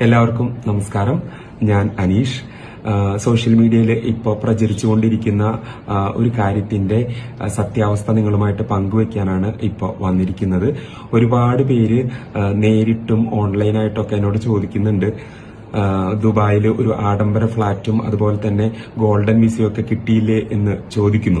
എല്ലാവർക്കും നമസ്കാരം. ഞാൻ അനീഷ്. സോഷ്യൽ മീഡിയയിൽ ഇപ്പോൾ പ്രചരിച്ചുകൊണ്ടിരിക്കുന്ന ഒരു കാര്യത്തിന്റെ സത്യാവസ്ഥ നിങ്ങളുമായിട്ട് പങ്കുവെക്കാനാണ് ഇപ്പോൾ വന്നിരിക്കുന്നത്. ഒരുപാട് പേര് നേരിട്ടും ഓൺലൈനായിട്ടൊക്കെ എന്നോട് ചോദിക്കുന്നുണ്ട്. ദുബായിൽ ഒരു ആഡംബര ഫ്ളാറ്റും അതുപോലെ തന്നെ ഗോൾഡൻ വിസയൊക്കെ കിട്ടിയില്ലേ എന്ന് ചോദിക്കുന്നു.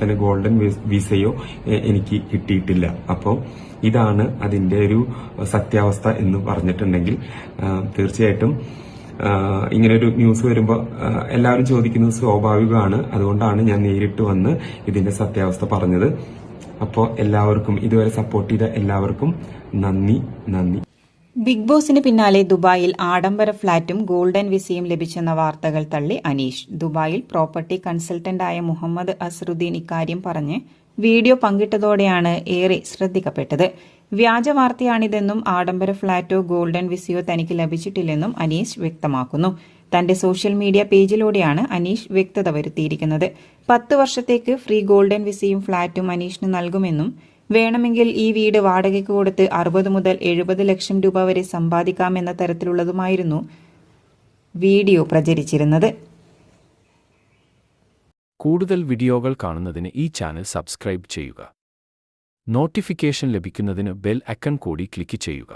തന്നെ ഗോൾഡൻ വിസയോ എനിക്ക് കിട്ടിയിട്ടില്ല. അപ്പോൾ ഇതാണ് അതിന്റെ ഒരു സത്യാവസ്ഥ എന്ന് പറഞ്ഞിട്ടുണ്ടെങ്കിൽ തീർച്ചയായിട്ടും ഇങ്ങനെ ഇങ്ങനൊരു ന്യൂസ് വരുമ്പോൾ എല്ലാവരും ചോദിക്കുന്നത് സ്വാഭാവികമാണ്. അതുകൊണ്ടാണ് ഞാൻ നേരിട്ട് വന്ന് ഇതിന്റെ സത്യാവസ്ഥ പറഞ്ഞത്. അപ്പോൾ എല്ലാവർക്കും ഇതുവരെ സപ്പോർട്ട് ചെയ്ത എല്ലാവർക്കും നന്ദി നന്ദി. ബിഗ് ബോസിന് പിന്നാലെ ദുബായിൽ ആഡംബര ഫ്ളാറ്റും ഗോൾഡൻ വിസയും ലഭിച്ചെന്ന വാർത്തകൾ തള്ളി അനീഷ്. ദുബായിൽ പ്രോപ്പർട്ടി കൺസൾട്ടന്റായ മുഹമ്മദ് അസറുദ്ദീൻ ഇക്കാര്യം പറഞ്ഞ് വീഡിയോ പങ്കിട്ടതോടെയാണ് ഏറെ ശ്രദ്ധിക്കപ്പെട്ടത്. വ്യാജ വാർത്തയാണിതെന്നും ആഡംബര ഫ്ളാറ്റോ ഗോൾഡൻ വിസയോ തനിക്ക് ലഭിച്ചിട്ടില്ലെന്നും അനീഷ് വ്യക്തമാക്കുന്നു. തന്റെ സോഷ്യൽ മീഡിയ പേജിലൂടെയാണ് അനീഷ് വ്യക്തത വരുത്തിയിരിക്കുന്നത്. പത്ത് വർഷത്തേക്ക് ഫ്രീ ഗോൾഡൻ വിസയും ഫ്ളാറ്റും അനീഷിന് നൽകുമെന്നും വേണമെങ്കിൽ ഈ വീട് വാടകയ്ക്ക് കൊടുത്ത് അറുപത് മുതൽ എഴുപത് ലക്ഷം രൂപ വരെ സമ്പാദിക്കാം എന്ന തരത്തിലുള്ളതുമായിരുന്നു വീഡിയോ പ്രചരിച്ചിരുന്നത്. കൂടുതൽ വീഡിയോകൾ കാണുന്നതിന് ഈ ചാനൽ സബ്സ്ക്രൈബ് ചെയ്യുക. നോട്ടിഫിക്കേഷൻ ലഭിക്കുന്നതിന് ബെൽ അക്കൺ കൂടി ക്ലിക്ക് ചെയ്യുക.